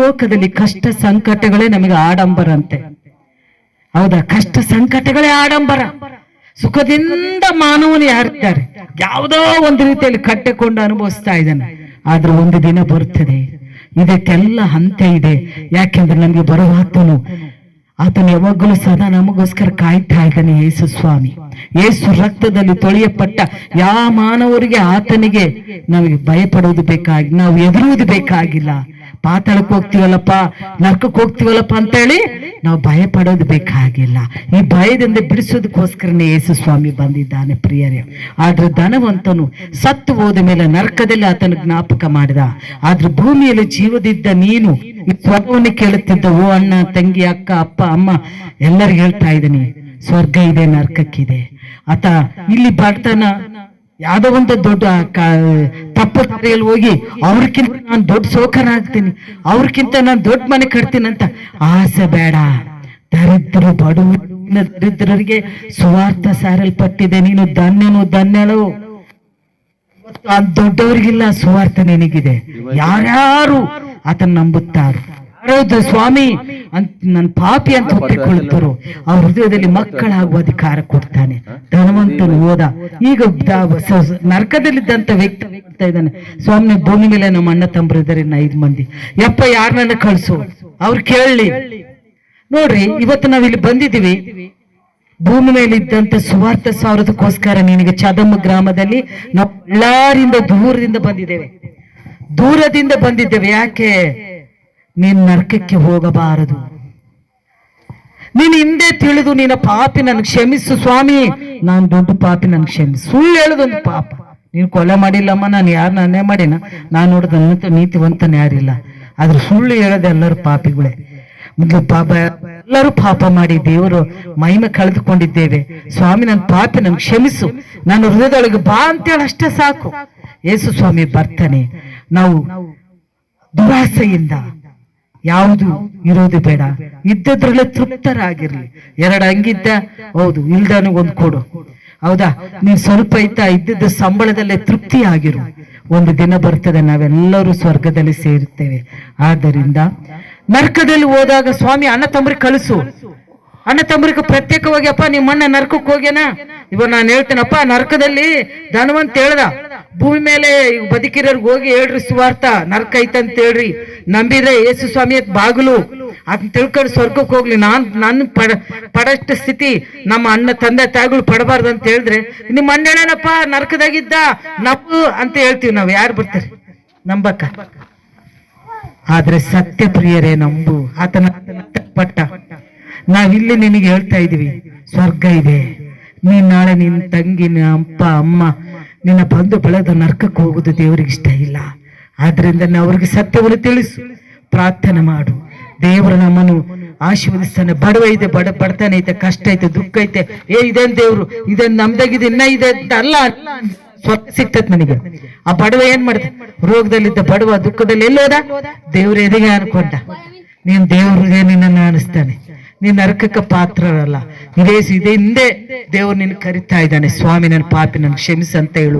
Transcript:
ಲೋಕದಲ್ಲಿ ಕಷ್ಟ ಸಂಕಟಗಳೇ ನಮಗೆ ಆಡಂಬರ ಅಂತೆ ಹೌದಾ? ಕಷ್ಟ ಸಂಕಟಗಳೇ ಆಡಂಬರ. ಸುಖದಿಂದ ಮಾನವನು ಯಾರಿದ್ದಾರೆ? ಯಾವುದೋ ಒಂದು ರೀತಿಯಲ್ಲಿ ಕಟ್ಟಿಕೊಂಡು ಅನುಭವಿಸ್ತಾ ಇದ್ದಾನೆ. ಆದ್ರೆ ಒಂದು ದಿನ ಬರ್ತದೆ. ಇದಕ್ಕೆಲ್ಲ ಹಂತ ಇದೆ. ಯಾಕೆಂದ್ರೆ ನಮಗೆ ಬರುವಾತನು ಆತನು ಯಾವಾಗಲೂ ಸದಾ ನಮಗೋಸ್ಕರ ಕಾಯ್ತಾ ಇದ್ದಾನೆ ಯೇಸು ಸ್ವಾಮಿ. ಯೇಸು ರಕ್ತದಲ್ಲಿ ತೊಳೆಯಪಟ್ಟ ಯಾವ ಮಾನವರಿಗೆ ಆತನಿಗೆ ನಮಗೆ ಭಯಪಡೋದು ಬೇಕಾಗಿ, ನಾವು ಎದುರುವುದು ಬೇಕಾಗಿಲ್ಲ. ಪಾತಾಳಕ್ಕೆ ಹೋಗ್ತೀವಲ್ಲಪ್ಪ, ನರ್ಕಕ್ಕೆ ಹೋಗ್ತೀವಲ್ಲಪ್ಪ ಅಂತ ಹೇಳಿ ನಾವು ಭಯ ಪಡೋದು ಬೇಕಾಗಿಲ್ಲ. ಈ ಭಯದಿಂದ ಬಿಡಿಸೋದಕ್ಕೋಸ್ಕರನೇ ಯೇಸು ಸ್ವಾಮಿ ಬಂದಿದ್ದಾನೆ ಪ್ರಿಯರೇ. ಆದ್ರೆ ಧನವಂತನು ಸತ್ತು ಹೋದ ಮೇಲೆ ನರ್ಕದಲ್ಲಿ ಆತನ ಜ್ಞಾಪಕ ಮಾಡಿದ. ಆದ್ರೆ ಭೂಮಿಯಲ್ಲಿ ಜೀವದಿದ್ದ ನೀನು, ಈ ಸ್ವರ್ಗವನ್ನು ಕೇಳುತ್ತಿದ್ದ ಓ ಅಣ್ಣ, ತಂಗಿ, ಅಕ್ಕ, ಅಪ್ಪ, ಅಮ್ಮ, ಎಲ್ಲರಿಗೂ ಹೇಳ್ತಾ ಇದ್ದೀನಿ, ಸ್ವರ್ಗ ಇದೆ, ನರ್ಕಕ್ಕಿದೆ. ಆತ ಇಲ್ಲಿ ಬಡತನ ಯಾವುದೋ ಒಂದು ದೊಡ್ಡ ತಪ್ಪು ದಾರಿಯಲ್ಲಿ ಹೋಗಿ, ಅವ್ರಕ್ಕಿಂತ ನಾನು ದೊಡ್ಡ ಸೋಕನಾಗ್ತೀನಿ ಅವ್ರಕ್ಕಿಂತ ನಾನು ದೊಡ್ಡ ಮನೆ ಕಟ್ತೀನಿ ಅಂತ ಆಸೆ ಬೇಡ. ದರಿದ್ರ ಬಡವ ದರಿದ್ರರಿಗೆ ಸುವಾರ್ಥ ಸಾರಲ್ಪಟ್ಟಿದೆ. ನೀನು ಧನ್ಯನು ಧನ್ಯಳು ದೊಡ್ಡವ್ರಿಗಿಲ್ಲ, ಸುವಾರ್ಥ ನಿನಗಿದೆ. ಯಾರ್ಯಾರು ಆತನ ನಂಬುತ್ತಾರೆ? ಸ್ವಾಮಿ, ಅಂತ ನನ್ನ ಪಾಪಿ ಅಂತ ಒಪ್ಪಿಕೊಳ್ಳುತ್ತರು ಅವ್ರ ಹೃದಯದಲ್ಲಿ ಮಕ್ಕಳಾಗುವ ಅಧಿಕಾರ ಕೊಡ್ತಾನೆ. ಧನವಂತನು ಹೋದ. ಈಗ ನರಕದಲ್ಲಿದ್ದಂತ ವ್ಯಕ್ತಿ ಇದ್ದಾನೆ, ಸ್ವಾಮಿ, ಭೂಮಿ ಮೇಲೆ ನಮ್ಮ ಅಣ್ಣ ತಂಬ್ರು ಇದ್ದಾರೆ, ಇನ್ನು ಐದು ಮಂದಿ. ಯಪ್ಪ ಯಾರನ್ನ ಕಳ್ಸು? ಅವ್ರು ಕೇಳಲಿ ನೋಡ್ರಿ, ಇವತ್ತು ನಾವಿಲ್ಲಿ ಬಂದಿದ್ದೀವಿ. ಭೂಮಿ ಮೇಲೆ ಇದ್ದಂತ ಸುವಾರ್ಥ ಸಾವಿರದಕ್ಕೋಸ್ಕರ ನಿನಗೆ ಚದಮ್ಮ ಗ್ರಾಮದಲ್ಲಿ ನಾವು ದೂರದಿಂದ ಬಂದಿದ್ದೇವೆ. ದೂರದಿಂದ ಬಂದಿದ್ದೇವೆ. ಯಾಕೆ? ನೀನ್ ನರಕಕ್ಕೆ ಹೋಗಬಾರದು. ನೀನ್ ಹಿಂದೆ ತಿಳಿದು ನಿನ್ನ ಪಾಪಿ ನನ್ಗೆ ಕ್ಷಮಿಸು ಸ್ವಾಮಿ. ನಾನು ದೊಡ್ಡ ಪಾಪಿ ನನ್ಗೆ ಕ್ಷಮಿಸು. ಸುಳ್ಳು ಹೇಳೋದೊಂದು ಪಾಪ. ನೀನು ಕೊಲೆ ಮಾಡಿಲ್ಲಮ್ಮ, ನಾನು ಯಾರು ನಾನೇ ಮಾಡಿನ? ನಾನು ನೋಡಿದ ನೀತಿವಂತನ ಯಾರಿಲ್ಲ. ಆದ್ರೆ ಸುಳ್ಳು ಹೇಳೋದು ಎಲ್ಲರೂ ಪಾಪಿಗಳೇ. ಮೊದಲು ಪಾಪ, ಎಲ್ಲರೂ ಪಾಪ ಮಾಡಿ ದೇವರು ಮಹಿಮೆ ಕಳೆದುಕೊಂಡಿದ್ದೇವೆ. ಸ್ವಾಮಿ ನನ್ನ ಪಾಪಿ ನನ್ಗೆ ಕ್ಷಮಿಸು. ನನ್ನ ಹೃದಯದೊಳಗೆ ಬಾ ಅಂತೇಳಿ ಅಷ್ಟೇ ಸಾಕು. ಯೇಸು ಸ್ವಾಮಿ ಬರ್ತಾನೆ. ನಾವು ದುರಾಸೆಯಿಂದ ಯಾವುದು ಇರೋದು ಬೇಡ. ಇದ್ದದ್ರಲ್ಲೇ ತೃಪ್ತರಾಗಿರ್ಲಿ. ಎರಡು ಹಂಗಿದ್ದ ಹೌದು ಇಲ್ದನಿಗೆ ಒಂದು ಕೊಡು. ಹೌದಾ? ನೀವು ಸ್ವಲ್ಪ ಐತಾ ಇದ್ದದ ಸಂಬಳದಲ್ಲೇ ತೃಪ್ತಿ ಆಗಿರು ಒಂದು ದಿನ ಬರ್ತದೆ, ನಾವೆಲ್ಲರೂ ಸ್ವರ್ಗದಲ್ಲಿ ಸೇರುತ್ತೇವೆ. ಆದ್ದರಿಂದ ನರ್ಕದಲ್ಲಿ ಹೋದಾಗ, ಸ್ವಾಮಿ ಅಣ್ಣ ತಂಬ್ರಿ ಕಳಿಸು. ಅಣ್ಣ ತಮ್ರಿಗೆ ಪ್ರತ್ಯೇಕವಾಗಿ, ಅಪ್ಪ ನಿಮ್ಮ ಅಣ್ಣ ನರ್ಕಕ್ಕೆ ಹೋಗ್ಯಾನ? ಇವಾಗ ನಾನು ಹೇಳ್ತೇನಪ್ಪ ನರ್ಕದಲ್ಲಿ ಧನವಂತ ಹೇಳ್ದ, ಭೂಮಿ ಮೇಲೆ ಬದುಕಿರೋರ್ಗೆ ಹೋಗಿ ಹೇಳ್ರಿ ಸುವಾರ್ಥ, ನರ್ಕ ಐತಂತ ಹೇಳ್ರಿ. ನಂಬಿದ್ರೆ ಯೇಸು ಸ್ವಾಮಿ ಬಾಗಿಲು. ಅದನ್ನ ತಿಳ್ಕೊಂಡು ಸ್ವರ್ಗಕ್ಕೆ ಹೋಗ್ಲಿ. ನಾನ್ ನನ್ನ ಪಡ, ಪಡಷ್ಟು ಸ್ಥಿತಿ ನಮ್ಮ ಅಣ್ಣ ತಂದೆ ತಾಯಿಗಳು ಪಡಬಾರ್ದು ಅಂತ ಹೇಳಿದ್ರೆ, ನಿಮ್ಮ ಅಣ್ಣ ನರಕದಾಗಿದ್ದ, ನಪ್ಪು ಅಂತ ಹೇಳ್ತೀವಿ ನಾವು. ಯಾರು ಬರ್ತಾರೆ? ನಂಬಕ್ಕ. ಆದ್ರೆ ಸತ್ಯ ಪ್ರಿಯರೇ ನಂಬು. ಆತನ ಪಟ್ಟ. ನಾವಿಲ್ಲಿ ನಿನಗೆ ಹೇಳ್ತಾ ಇದೀವಿ ಸ್ವರ್ಗ ಇದೆ. ನೀನ್ ನಾಳೆ ನಿನ್ ತಂಗಿ, ನಿನ್ನ ಅಪ್ಪ, ಅಮ್ಮ, ನಿನ್ನ ಬಂಧು ಬೆಳೆದ ನರ್ಕಕ್ಕೆ ಹೋಗುದು ದೇವರಿಗೆ ಇಷ್ಟ ಇಲ್ಲ. ಆದ್ರಿಂದ ಅವ್ರಿಗೆ ಸತ್ಯವನ್ನು ತಿಳಿಸು. ಪ್ರಾರ್ಥನೆ ಮಾಡು. ದೇವರು ನಮ್ಮನ್ನು ಆಶೀರ್ವದಿಸ್ತಾನೆ. ಬಡವ ಇದೆ, ಬಡ, ಬಡತನ ಐತೆ, ಕಷ್ಟ ಐತೆ, ದುಃಖ ಐತೆ. ಏ, ಇದೇನ್ ದೇವ್ರು? ಇದನ್ ನಮ್ದಾಗಿದೆ ಇನ್ನ ಇದೆ. ಅಂತ ಅಲ್ಲ. ಸ್ವಲ್ಪ ಸಿಕ್ತತ್ ನನಗೆ. ಆ ಬಡವ ಏನ್ ಮಾಡ್ದ? ರೋಗದಲ್ಲಿದ್ದ ಬಡವ, ದುಃಖದಲ್ಲಿ ಎಲ್ಲೋದ ದೇವ್ರ ಎದೆಗೆ ಅನ್ಕೊಂಡ ನೀನ್ ದೇವ್ರಿಗೆ ನಿನ್ನನ್ನು ಅನಿಸ್ತಾನೆ ನೀನ್ ನರಕಕ್ಕೆ ಪಾತ್ರರಲ್ಲ. ಇದೇ ಇದೇ ಹಿಂದೆ ದೇವ್ರು ನಿನ್ ಕರಿತಾ ಇದ್ದಾನೆ. ಸ್ವಾಮಿ, ನನ್ನ ಪಾಪಿ ನನ್ ಕ್ಷಮಿಸು ಅಂತ ಹೇಳು.